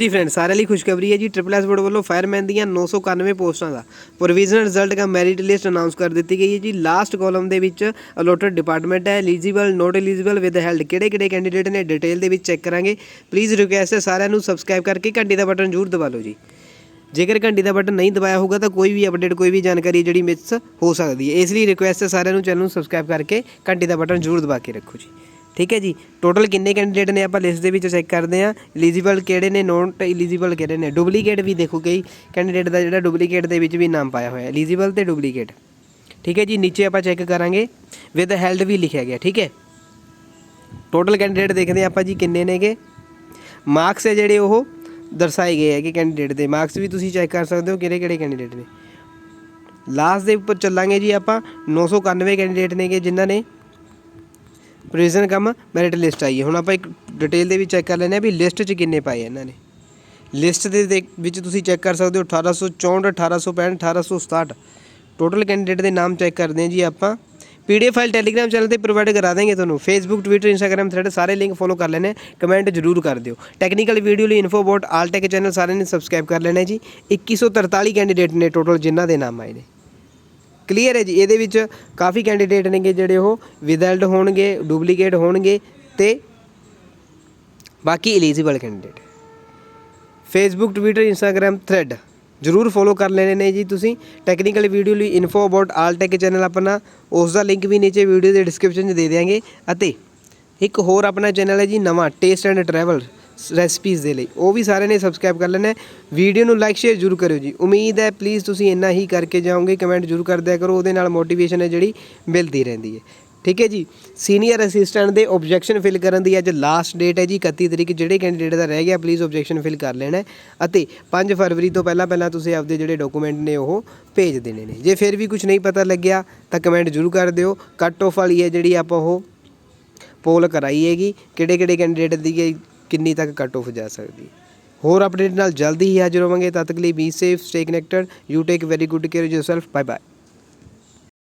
ਜੀ ਫਰੈਂਡ ਸਾਰਿਆਂ ਲਈ ਖੁਸ਼ਖਬਰੀ ਹੈ ਜੀ। ਟ੍ਰਿਪਲ ਐਸ ਬੋਰਡ ਵੱਲੋਂ ਫਾਇਰਮੈਨ ਦੀਆਂ 991 ਪੋਸਟਾਂ ਦਾ ਪ੍ਰੋਵੀਜ਼ਨਲ ਰਿਜ਼ਲਟ ਦਾ ਮੈਰਿਟ ਲਿਸਟ ਅਨਾਉਂਸ ਕਰ ਦਿੱਤੀ ਗਈ ਹੈ ਜੀ। ਲਾਸਟ ਕਾਲਮ ਦੇ ਵਿੱਚ ਅਲੋਟਡ ਡਿਪਾਰਟਮੈਂਟ ਹੈ eligible not eligible with held ਕਿਹੜੇ ਕਿਹੜੇ ਕੈਂਡੀਡੇਟ ਨੇ ਡਿਟੇਲ ਦੇ ਵਿੱਚ ਚੈੱਕ ਕਰਾਂਗੇ। ਪਲੀਜ਼ ਰਿਕੁਐਸਟ ਹੈ ਸਾਰਿਆਂ ਨੂੰ ਸਬਸਕ੍ਰਾਈਬ ਕਰਕੇ ਘੰਟੀ ਦਾ ਬਟਨ ਜ਼ਰੂਰ ਦਬਾ ਲਓ ਜੀ। ਜੇਕਰ ਘੰਟੀ ਦਾ ਬਟਨ ਨਹੀਂ ਦਬਾਇਆ ਹੋਊਗਾ ਤਾਂ ਕੋਈ ਵੀ ਅਪਡੇਟ ਕੋਈ ਵੀ ਜਾਣਕਾਰੀ ਜਿਹੜੀ ਮਿਸ ਹੋ ਸਕਦੀ ਹੈ। ਇਸ ਲਈ ਰਿਕੁਐਸਟ ਹੈ ਸਾਰਿਆਂ ਨੂੰ ਚੈਨਲ ਨੂੰ ਸਬਸਕ੍ਰਾਈਬ ਕਰਕੇ ਘੰਟੀ ਦਾ ਬਟਨ ਜ਼ਰੂਰ ਦਬਾ ਕੇ ਰੱਖੋ ਜੀ। ਠੀਕ ਹੈ ਜੀ? ਟੋਟਲ ਕਿੰਨੇ ਕੈਂਡੀਡੇਟ ਨੇ ਆਪਾਂ ਲਿਸਟ ਦੇ ਵਿੱਚ ਚੈੱਕ ਕਰਦੇ ਹਾਂ। ਐਲੀਜੀਬਲ ਕਿਹੜੇ ਨੇ ਨੋਟ ਐਲੀਜੀਬਲ ਕਿਹੜੇ ਨੇ? ਡੁਪਲੀਕੇਟ ਵੀ ਦੇਖੋ ਕਈ ਕੈਂਡੀਡੇਟ ਦਾ ਜਿਹੜਾ ਡੁਪਲੀਕੇਟ ਦੇ ਵਿੱਚ ਵੀ ਨਾਮ ਪਾਇਆ ਹੋਇਆ। ਹੈ ਐਲੀਜੀਬਲ ਤੇ ਡੁਪਲੀਕੇਟ ਠੀਕ ਹੈ ਜੀ? ਨੀਚੇ ਆਪਾਂ ਚੈੱਕ ਕਰਾਂਗੇ। ਵਿਦ ਹੈਲਡ ਵੀ ਲਿਖਿਆ ਗਿਆ, ਠੀਕ ਹੈ? ਟੋਟਲ ਕੈਂਡੀਡੇਟ ਦੇਖਦੇ ਹਾਂ ਆਪਾਂ ਜੀ ਕਿੰਨੇ ਨੇਗੇ। ਮਾਰਕਸ ਹੈ ਜਿਹੜੇ ਉਹ ਦਰਸਾਏ ਗਏ ਹੈ ਕਿ ਕੈਂਡੀਡੇਟ ਦੇ। ਮਾਰਕਸ ਵੀ ਤੁਸੀਂ ਚੈੱਕ ਕਰ ਸਕਦੇ ਹੋ ਕਿਹੜੇ ਕਿਹੜੇ ਕੈਂਡੀਡੇਟ ਨੇ। ਲਾਸਟ ਦੇ ਉੱਪਰ ਚੱਲਾਂਗੇ ਜੀ ਆਪਾਂ। 991 ਕੈਂਡੀਡੇਟ ਨੇਗੇ ਜਿਨ੍ਹਾਂ ਨੇ ਪ੍ਰੀਜ਼ਨ ਕਮ ਮੈਰਿਟ ਲਿਸਟ ਆਈ ਹੈ। ਹੁਣ ਆਪਾਂ ਇੱਕ ਡਿਟੇਲ ਦੇ ਵਿੱਚ ਚੈੱਕ ਕਰ ਲੈਂਦੇ ਹਾਂ ਵੀ ਲਿਸਟ 'ਚ ਕਿੰਨੇ ਪਾਏ ਇਹਨਾਂ ਨੇ। ਲਿਸਟ ਦੇ ਦੇ ਵਿੱਚ ਤੁਸੀਂ ਚੈੱਕ ਕਰ ਸਕਦੇ ਹੋ 1864 1865 1867 ਟੋਟਲ ਕੈਂਡੀਡੇਟ ਦੇ ਨਾਮ ਚੈੱਕ ਕਰਦੇ ਹਾਂ ਜੀ ਆਪਾਂ। ਪੀਡੀਐਫ ਫਾਈਲ ਟੈਲੀਗ੍ਰਾਮ ਚੈਨਲ ਤੇ ਪ੍ਰੋਵਾਈਡ ਕਰਾ ਦਾਂਗੇ ਤੁਹਾਨੂੰ। ਫੇਸਬੁੱਕ ਟਵਿੱਟਰ ਇੰਸਟਾਗ੍ਰam ਥ੍ਰੈਡ ਸਾਰੇ ਲਿੰਕ ਫੋਲੋ ਕਰ ਲੈਣੇ ਕਮੈਂਟ ਜ਼ਰੂਰ ਕਰ ਦਿਓ। ਟੈਕਨੀਕਲ ਵੀਡੀਓ ਲਈ ਇਨਫੋ ਅਬਾਊਟ ਆਲਟੈਕ ਚੈਨਲ ਸਾਰਿਆਂ ਨੇ ਸਬਸਕ੍ਰਾਈਬ ਕਰ ਲੈਣਾ ਜੀ। 2143 ਕੈਂਡੀਡੇਟ ਨੇ ਟੋਟਲ ਜਿਨ੍ਹਾਂ ਦੇ ਨਾਮ ਆਏ ਨੇ। ਕਲੀਅਰ ਹੈ ਜੀ। ਇਹਦੇ ਵਿੱਚ ਕਾਫੀ ਕੈਂਡੀਡੇਟ ਨੇਗੇ ਜਿਹੜੇ ਉਹ ਵਿਦਲਡ ਹੋਣਗੇ ਡੁਪਲੀਕੇਟ ਹੋਣਗੇ ਤੇ ਬਾਕੀ eligible candidate Facebook Twitter Instagram thread ਜਰੂਰ ਫੋਲੋ ਕਰ ਲੈਣੇ ਨੇ ਜੀ ਤੁਸੀਂ। ਟੈਕਨੀਕਲ ਵੀਡੀਓ ਲਈ info about all tech channel ਆਪਣਾ, ਉਸ ਦਾ ਲਿੰਕ ਵੀ ਨੀਚੇ ਵੀਡੀਓ ਦੇ ਡਿਸਕ੍ਰਿਪਸ਼ਨ 'ਚ ਦੇ ਦਿਆਂਗੇ। ਅਤੇ ਇੱਕ ਹੋਰ ਆਪਣਾ ਚੈਨਲ ਹੈ ਜੀ, ਨਵਾਂ ਟੇਸਟ ਐਂਡ ਟਰੈਵਲ ਰੈਸਪੀਜ਼ ਦੇ ਲਈ। ਉਹ ਵੀ ਸਾਰਿਆਂ ਨੇ ਸਬਸਕ੍ਰਾਈਬ ਕਰ ਲੈਣਾ ਵੀਡੀਓ ਨੂੰ ਲਾਈਕ ਸ਼ੇਅਰ ਜ਼ਰੂਰ ਕਰਿਓ ਜੀ। ਉਮੀਦ ਹੈ ਪਲੀਜ਼ ਤੁਸੀਂ ਇੰਨਾ ਹੀ ਕਰਕੇ ਜਾਓਗੇ ਕਮੈਂਟ ਜ਼ਰੂਰ ਕਰ ਦਿਆ ਕਰੋ। ਉਹਦੇ ਨਾਲ ਮੋਟੀਵੇਸ਼ਨ ਹੈ ਜਿਹੜੀ ਮਿਲਦੀ ਰਹਿੰਦੀ ਹੈ। ਠੀਕ ਹੈ ਜੀ? ਸੀਨੀਅਰ ਅਸਿਸਟੈਂਟ ਦੇ ਆਬਜੈਕਸ਼ਨ ਫਿਲ ਕਰਨ ਦੀ ਅੱਜ ਲਾਸਟ ਡੇਟ ਹੈ ਜੀ 31 ਤਰੀਕ। ਜਿਹੜੇ ਕੈਂਡੀਡੇਟ ਦਾ ਰਹਿ ਗਿਆ ਪਲੀਜ਼ ਆਬਜੈਕਸ਼ਨ ਫਿਲ ਕਰ ਲੈਣਾ ਅਤੇ 5 ਫਰਵਰੀ ਤੋਂ ਪਹਿਲਾਂ ਪਹਿਲਾਂ ਤੁਸੀਂ ਆਪਦੇ ਜਿਹੜੇ ਡਾਕੂਮੈਂਟ ਨੇ ਉਹ ਭੇਜ ਦੇਣੇ ਨੇ। ਜੇ ਫਿਰ ਵੀ ਕੁਝ ਨਹੀਂ ਪਤਾ ਲੱਗਿਆ, ਤਾਂ ਕਮੈਂਟ ਜ਼ਰੂਰ ਕਰ ਦਿਓ। ਕੱਟ ਆਫ ਵਾਲੀ ਹੈ ਜਿਹੜੀ ਆਪਾਂ ਉਹ ਪੋਲ ਕਰਾਈ ਹੈਗੀ। ਕਿਹੜੇ ਕਿਹੜੇ ਕੈਂਡੀਡੇਟ ਦੀ ਕਿੰਨੀ ਤੱਕ ਕੱਟ ਆਫ ਜਾ ਸਕਦੀ। ਹੋਰ ਅਪਡੇਟ ਨਾਲ ਜਲਦੀ ਹੀ ਹਾਜ਼ਰ ਹੋਵਾਂਗੇ। ਤਦ ਤੱਕ ਲਈ be safe stay connected you take very good care of yourself bye bye